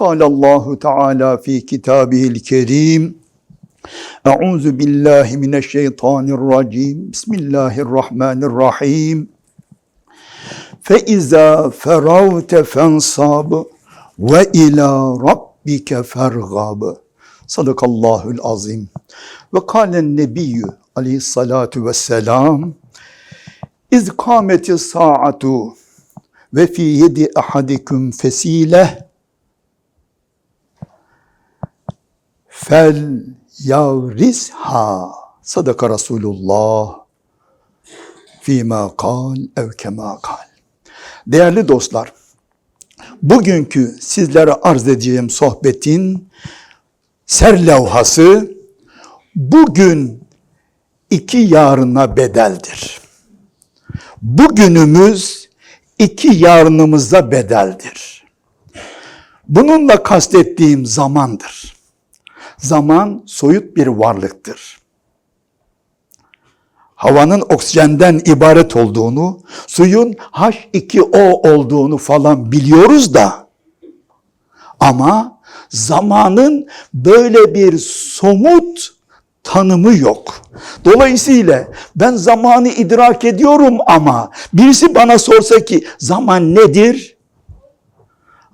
قال الله تعالى في كتابه الكريم أعوذ بالله من الشيطان الرجيم بسم الله الرحمن الرحيم فإذا فرغت فانصب وإلى ربك فارغب صدق الله العظيم وقال النبي عليه الصلاة والسلام إذ قامت الساعة وفي يد أحدكم فسيلة fel yavrisha sadaka Resulullah fîmâ kal ev kemâ kal. Değerli dostlar, bugünkü sizlere arz edeceğim sohbetin ser serlevhası bugün iki yarına bedeldir. Bugünümüz iki yarınımıza bedeldir. Bununla kastettiğim zamandır. Zaman soyut bir varlıktır. Havanın oksijenden ibaret olduğunu, suyun H2O olduğunu falan biliyoruz da ama zamanın böyle bir somut tanımı yok. Dolayısıyla ben zamanı idrak ediyorum ama birisi bana sorsa ki zaman nedir?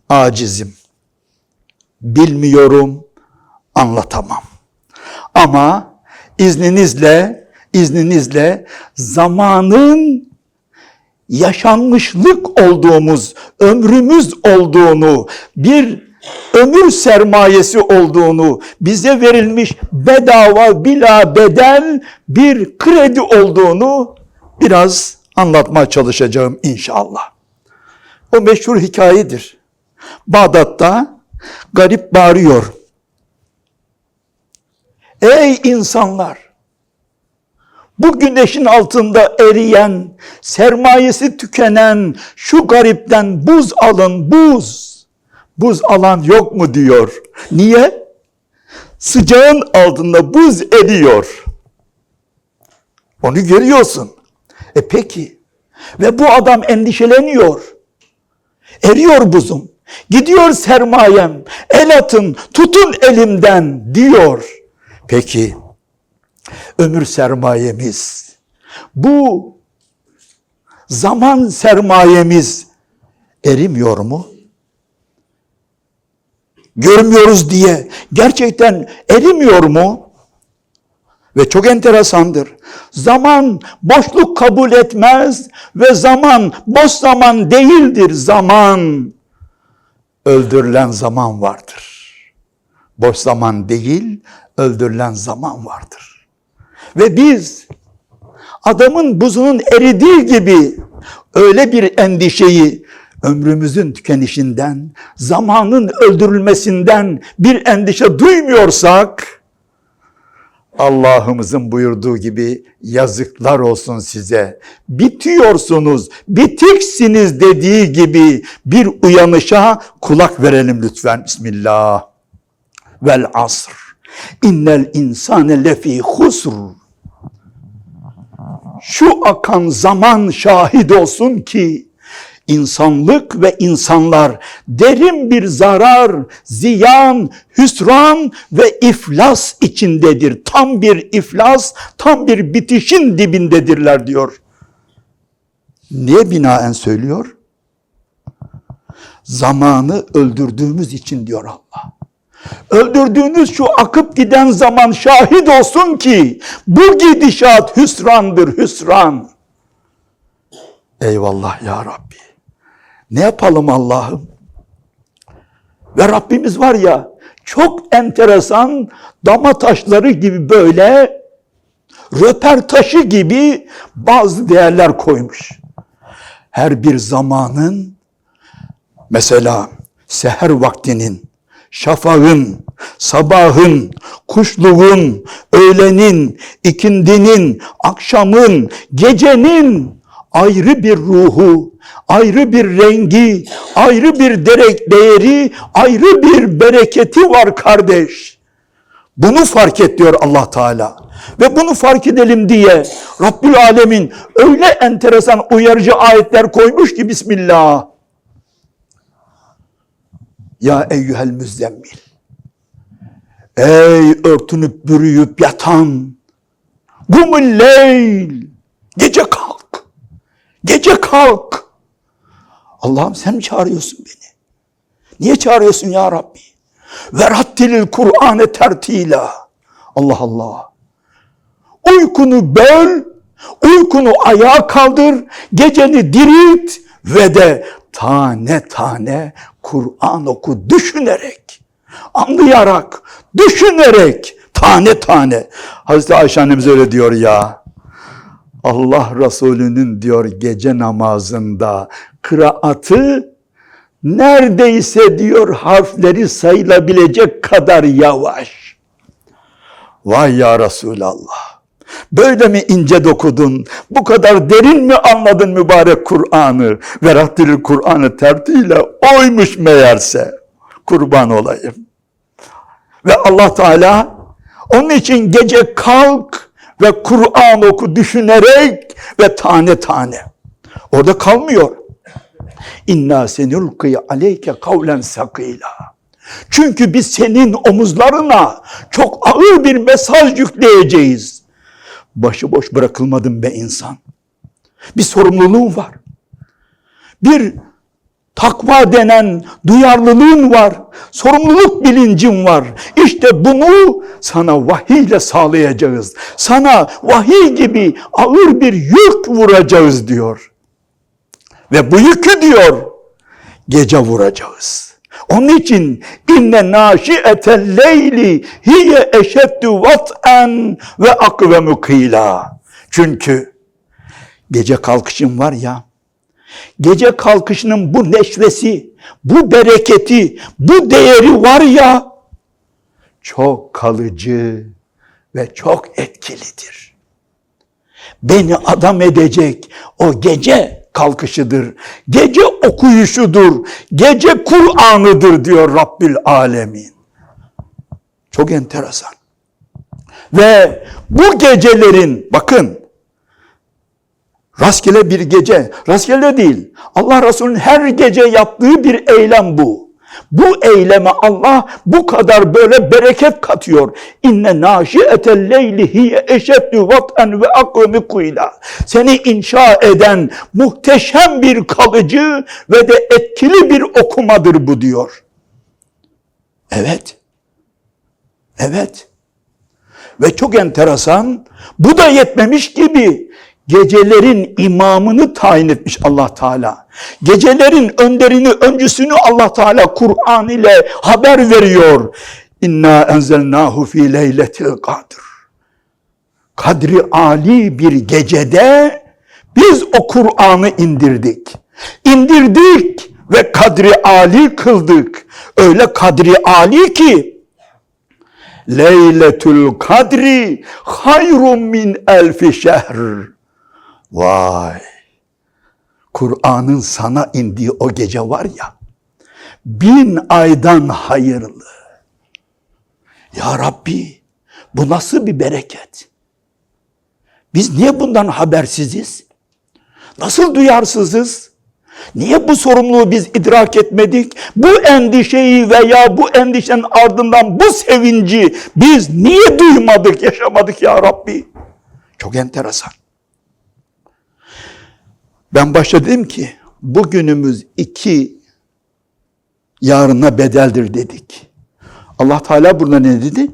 Acizim. Bilmiyorum, anlatamam. Ama izninizle, izninizle zamanın yaşanmışlık olduğumuz, ömrümüz olduğunu, bir ömür sermayesi olduğunu, bize verilmiş bedava bila bedel bir kredi olduğunu biraz anlatmaya çalışacağım inşallah. O meşhur hikayedir. Bağdat'ta garip bağırıyor. Ey insanlar! Bu güneşin altında eriyen, sermayesi tükenen şu garipten buz alın, buz. Buz alan yok mu diyor. Niye? Sıcağın altında buz eriyor. Onu görüyorsun. E peki. Ve bu adam endişeleniyor. Eriyor buzum. Gidiyor sermayem. El atın, tutun elimden diyor. Peki. Ömür sermayemiz. Bu zaman sermayemiz erimiyor mu? görmüyoruz diye gerçekten erimiyor mu? Ve çok enteresandır. Zaman boşluk kabul etmez ve zaman boş zaman değildir. Zaman öldürülen zaman vardır. Boş zaman değil, öldürülen zaman vardır. Ve biz adamın buzunun eridiği gibi öyle bir endişeyi ömrümüzün tükenişinden, zamanın öldürülmesinden bir endişe duymuyorsak, Allah'ımızın buyurduğu gibi yazıklar olsun size. Bitiyorsunuz, bitiksiniz dediği gibi bir uyanışa kulak verelim lütfen. Bismillah. Vel asr. İnnel insane lefi husr. Şu akan zaman şahit olsun ki insanlık ve insanlar derin bir zarar, ziyan, hüsran ve iflas içindedir. Tam bir iflas, tam bir bitişin dibindedirler diyor. Niye binaen söylüyor? Zamanı öldürdüğümüz için diyor Allah. Öldürdüğünüz şu akıp giden zaman şahit olsun ki bu gidişat hüsrandır hüsran. Eyvallah ya Rabbi. Ne yapalım Allah'ım? Ve Rabbimiz var ya çok enteresan dama taşları gibi böyle röper taşı gibi bazı değerler koymuş. Her bir zamanın mesela seher vaktinin, şafağın, sabahın, kuşluğun, öğlenin, ikindinin, akşamın, gecenin ayrı bir ruhu, ayrı bir rengi, ayrı bir derek değeri, ayrı bir bereketi var kardeş. Bunu fark et diyor Allah Teala. Ve bunu fark edelim diye Rabbül Alemin öyle enteresan uyarıcı ayetler koymuş ki Bismillah. Ya eyyühel müzzemmil. Ey örtünüp bürüyüp yatan. Gumul leyl. Gece kalk. Gece kalk. Allah'ım sen mi çağırıyorsun beni? Niye çağırıyorsun ya Rabbi? Verattilil Kur'an'ı tertila. Allah Allah. Uykunu böl, uykunu ayağa kaldır, geceni dirilt ve de tane tane Kur'an oku düşünerek, anlayarak, düşünerek, tane tane. Hazreti Ayşe annemiz öyle diyor ya. Allah Resulü'nün diyor gece namazında kıraatı neredeyse diyor harfleri sayılabilecek kadar yavaş. Vay ya Resulallah. Böyle mi ince dokudun? Bu kadar derin mi anladın mübarek Kur'an'ı? Verattil Kur'an'ı tertiyle oymuş meğerse. Kurban olayım. Ve Allah Teala onun için gece kalk ve Kur'an oku düşünerek ve tane tane. Orada kalmıyor. İnna senulqi aleyke kavlen sakila. Çünkü biz senin omuzlarına çok ağır bir mesaj yükleyeceğiz. Başıboş bırakılmadın be insan. Bir sorumluluğun var. Bir takva denen duyarlılığın var. Sorumluluk bilincin var. İşte bunu sana vahiyle sağlayacağız. Sana vahiy gibi ağır bir yük vuracağız diyor. Ve bu yükü diyor gece vuracağız. Onun için inne naşiyetel leyli hiye eşeddu vat'en ve akvemu kıyla. Çünkü gece kalkışın var ya, gece kalkışının bu neşvesi, bu bereketi, bu değeri var ya, çok kalıcı ve çok etkilidir. Beni adam edecek o gece kalkışıdır. Gece okuyuşudur. Gece Kur'an'ıdır diyor Rabbül Alemin. Çok enteresan. Ve bu gecelerin bakın rastgele bir gece, rastgele değil. Allah Resulü'nün her gece yaptığı bir eylem bu. Bu eyleme Allah bu kadar böyle bereket katıyor. İnne naşiyetel leyli hiye eşeddu vat'en ve akvemi kuyla. Seni inşa eden muhteşem bir kalıcı ve de etkili bir okumadır bu diyor. Evet. Evet. Ve çok enteresan, bu da yetmemiş gibi gecelerin imamını tayin etmiş Allah Teala. Gecelerin önderini, öncüsünü Allah Teala Kur'an ile haber veriyor. İnna enzelnahu fi leyletil kadr. Kadri ali bir gecede biz o Kur'an'ı indirdik. İndirdik ve kadri ali kıldık. Öyle kadri ali ki Leyletül kadri hayrun min elfi şehr. Vay! Kur'an'ın sana indiği o gece var ya, bin aydan hayırlı. Ya Rabbi, bu nasıl bir bereket? Biz niye bundan habersiziz? Nasıl duyarsızız? Niye bu sorumluluğu biz idrak etmedik? Bu endişeyi veya bu endişenin ardından bu sevinci biz niye duymadık, yaşamadık ya Rabbi? Çok enteresan. Ben başta dedim ki bugünümüz iki yarına bedeldir dedik. Allah Teala burada ne dedi?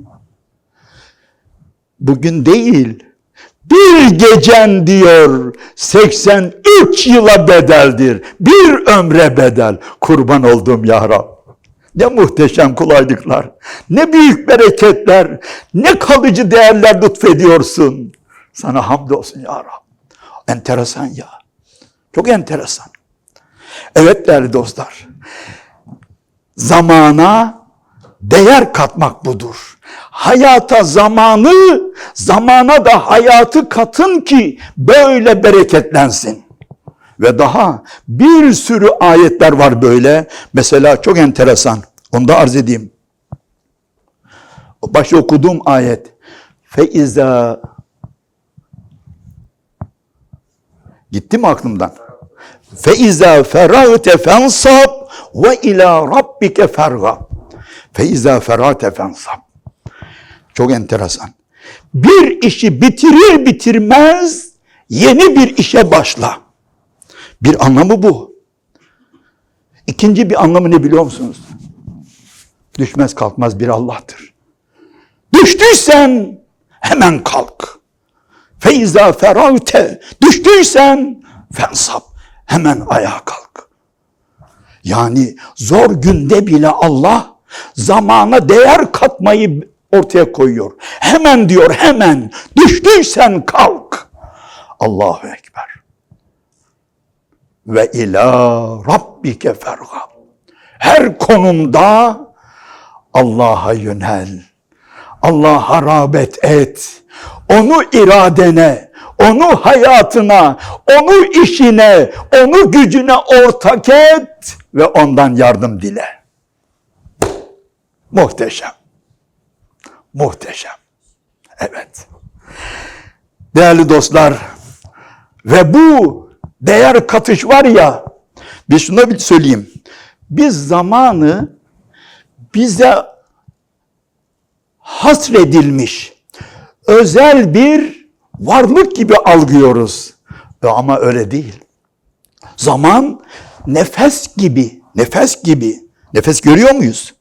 Bugün değil, bir gecen diyor 83 yıla bedeldir. Bir ömre bedel. Kurban olduğum ya Rab. Ne muhteşem kolaylıklar, ne büyük bereketler, ne kalıcı değerler lütfediyorsun. Sana hamdolsun ya Rab. Enteresan ya. Çok enteresan. Evet değerli dostlar. Zamana değer katmak budur. Hayata zamanı, zamana da hayatı katın ki böyle bereketlensin. Ve daha bir sürü ayetler var böyle. Mesela çok enteresan. Onu da arz edeyim. Başta okuduğum ayet. Feiza Gitti mi aklımdan? Fe izâ ferâhte fensab ve ila rabbike fergab. Fe izâ ferâte fensab. Çok enteresan. Bir işi bitirir bitirmez yeni bir işe başla. Bir anlamı bu. İkinci bir anlamı ne biliyor musunuz? Düşmez kalkmaz bir Allah'tır. Düştüysen hemen kalk. Feyza feravte düştüysen fensab hemen ayağa kalk. Yani zor günde bile Allah zamana değer katmayı ortaya koyuyor. Hemen diyor hemen düştüysen kalk. Allahu Ekber. Ve ila rabbike fergab. Her konumda Allah'a yönel. Allah'a rağbet et. Onu iradene, onu hayatına, onu işine, onu gücüne ortak et ve ondan yardım dile. Muhteşem. Muhteşem. Evet. Değerli dostlar ve bu değer katış var ya bir şuna bir söyleyeyim. Biz zamanı bize hasredilmiş özel bir varlık gibi algıyoruz. E Ama öyle değil. Zaman nefes gibi, nefes gibi. Nefes görüyor muyuz?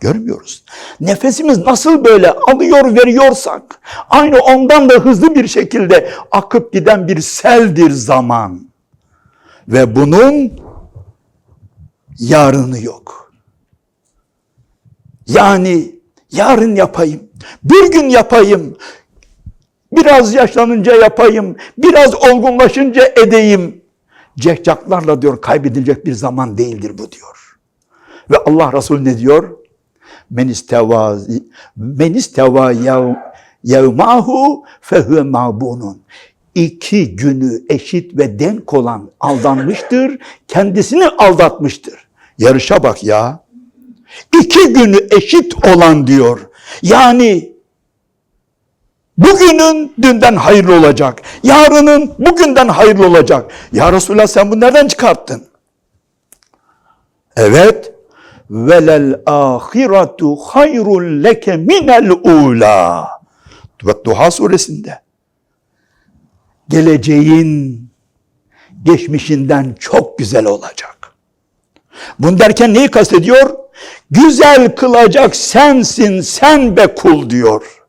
Görmüyoruz. Nefesimiz nasıl böyle alıyor veriyorsak aynı ondan da hızlı bir şekilde akıp giden bir seldir zaman. Ve bunun yarını yok. Yani yarın yapayım, bir gün yapayım, biraz yaşlanınca yapayım, biraz olgunlaşınca edeyim. Cehcaklarla diyor kaybedilecek bir zaman değildir bu diyor. Ve Allah Resulü ne diyor? Men isteva men isteva yev, yevmahu fehuve mabunun. İki günü eşit ve denk olan aldanmıştır, kendisini aldatmıştır. Yarışa bak ya. İki günü eşit olan diyor. Yani bugünün dünden hayırlı olacak. Yarının bugünden hayırlı olacak. Ya Resulallah sen bunu nereden çıkarttın? Evet. Velel ahiretu hayrun leke minel ula. Duha suresinde. Geleceğin geçmişinden çok güzel olacak. Bunu derken neyi kastediyor? Güzel kılacak sensin sen be kul diyor.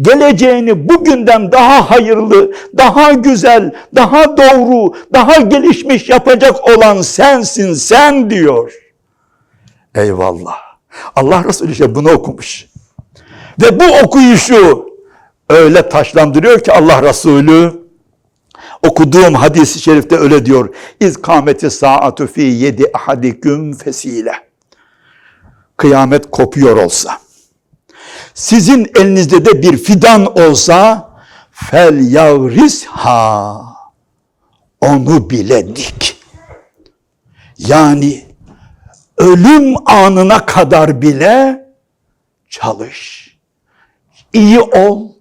Geleceğini bugünden daha hayırlı, daha güzel, daha doğru, daha gelişmiş yapacak olan sensin sen diyor. Eyvallah. Allah Resulü işte bunu okumuş. Ve bu okuyuşu öyle taşlandırıyor ki Allah Resulü okuduğum hadis-i şerifte öyle diyor. İzkameti saatu fi yedi ahadiküm fesile. Kıyamet kopuyor olsa. Sizin elinizde de bir fidan olsa fel yavrisha. Onu bile dik. Yani ölüm anına kadar bile çalış. İyi ol,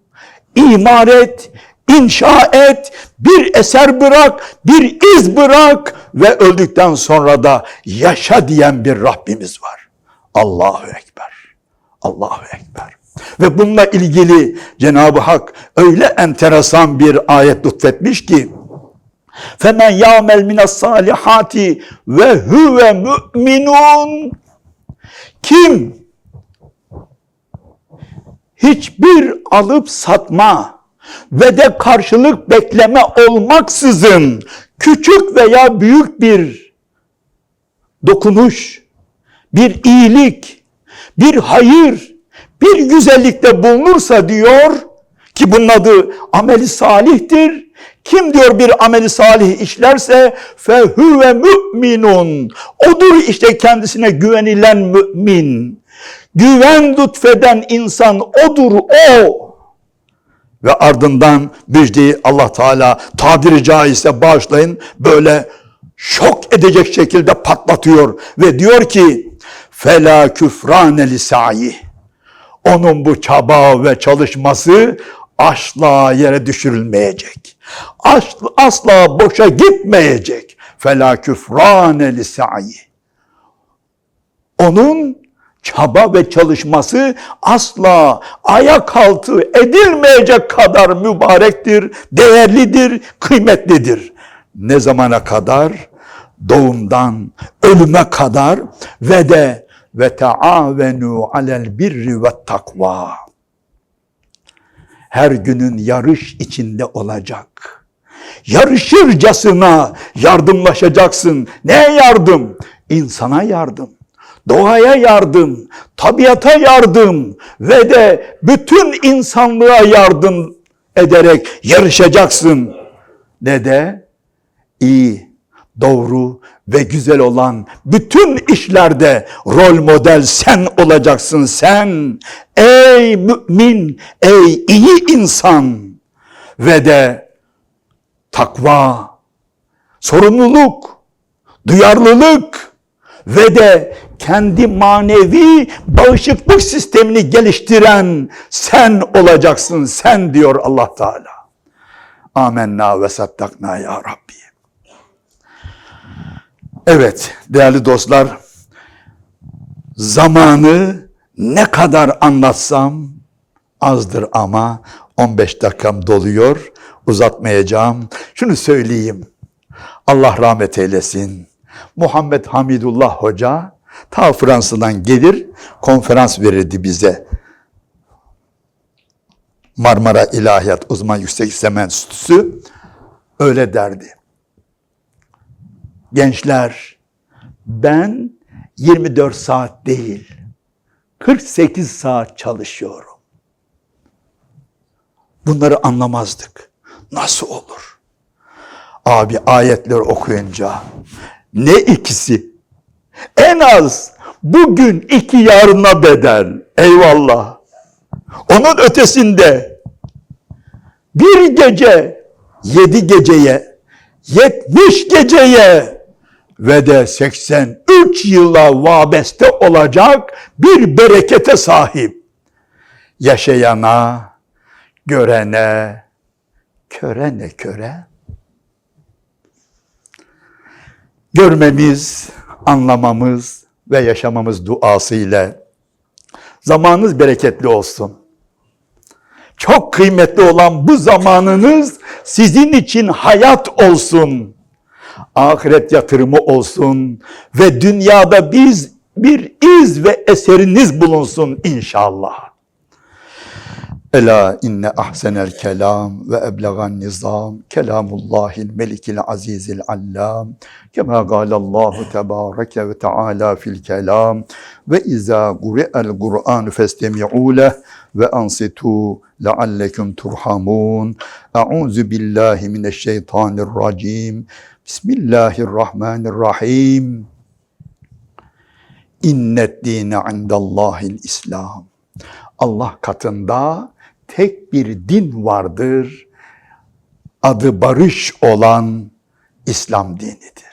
imar et, inşa et, bir eser bırak, bir iz bırak ve öldükten sonra da yaşa diyen bir Rabbimiz var. Allahu Ekber. Allahu Ekber. Ve bununla ilgili Cenab-ı Hak öyle enteresan bir ayet lütfetmiş ki ya'mel minas salihati ve huve müminun kim hiçbir alıp satma ve de karşılık bekleme olmaksızın küçük veya büyük bir dokunuş, bir iyilik, bir hayır, bir güzellikte bulunursa diyor ki bunun adı ameli salihtir. Kim diyor bir ameli salih işlerse fehuve müminun. Odur işte kendisine güvenilen mümin. Güven lütfeden insan odur o. Ve ardından müjdeyi Allah Teala tabiri caizse bağışlayın böyle şok edecek şekilde patlatıyor ve diyor ki fela küfrane lisayi onun bu çaba ve çalışması asla yere düşürülmeyecek. Asla boşa gitmeyecek. Fela küfrane lisayi. Onun çaba ve çalışması asla ayak altı edilmeyecek kadar mübarektir, değerlidir, kıymetlidir. Ne zamana kadar? Doğumdan ölüme kadar ve de ve taavenu alel birri ve takva. Her günün yarış içinde olacak. Yarışırcasına yardımlaşacaksın. Neye yardım? İnsana yardım doğaya yardım, tabiata yardım ve de bütün insanlığa yardım ederek yarışacaksın. Ne de iyi, doğru ve güzel olan bütün işlerde rol model sen olacaksın sen. Ey mümin, ey iyi insan ve de takva, sorumluluk, duyarlılık ve de kendi manevi bağışıklık sistemini geliştiren sen olacaksın sen diyor Allah Teala. Amenna ve saddakna ya Rabbi. Evet değerli dostlar zamanı ne kadar anlatsam azdır ama 15 dakikam doluyor uzatmayacağım. Şunu söyleyeyim. Allah rahmet eylesin. Muhammed Hamidullah Hoca ta Fransa'dan gelir konferans verirdi bize. Marmara İlahiyat Uzman Yüksek İslam Enstitüsü öyle derdi. Gençler ben 24 saat değil 48 saat çalışıyorum. Bunları anlamazdık. Nasıl olur? Abi ayetler okuyunca ne ikisi? En az bugün iki yarına bedel. Eyvallah. Onun ötesinde bir gece yedi geceye, yetmiş geceye ve de 83 yıla vabeste olacak bir berekete sahip. Yaşayana, görene, köre ne köre? Görmemiz, anlamamız ve yaşamamız duası ile zamanınız bereketli olsun. Çok kıymetli olan bu zamanınız sizin için hayat olsun. Ahiret yatırımı olsun ve dünyada biz bir iz ve eseriniz bulunsun inşallah. Ela inne ahsenel kelam ve eblegan nizam kelamullahil melikil azizil allam kema galallahu tebareke ve teala fil kelam ve izâ gure'el Kur'an festemi'û leh ve ansitu leallekum turhamun Euzu billahi mineşşeytanirracim Bismillahirrahmanirrahim İnnet dine indallahil İslam Allah katında tek bir din vardır. Adı barış olan İslam dinidir.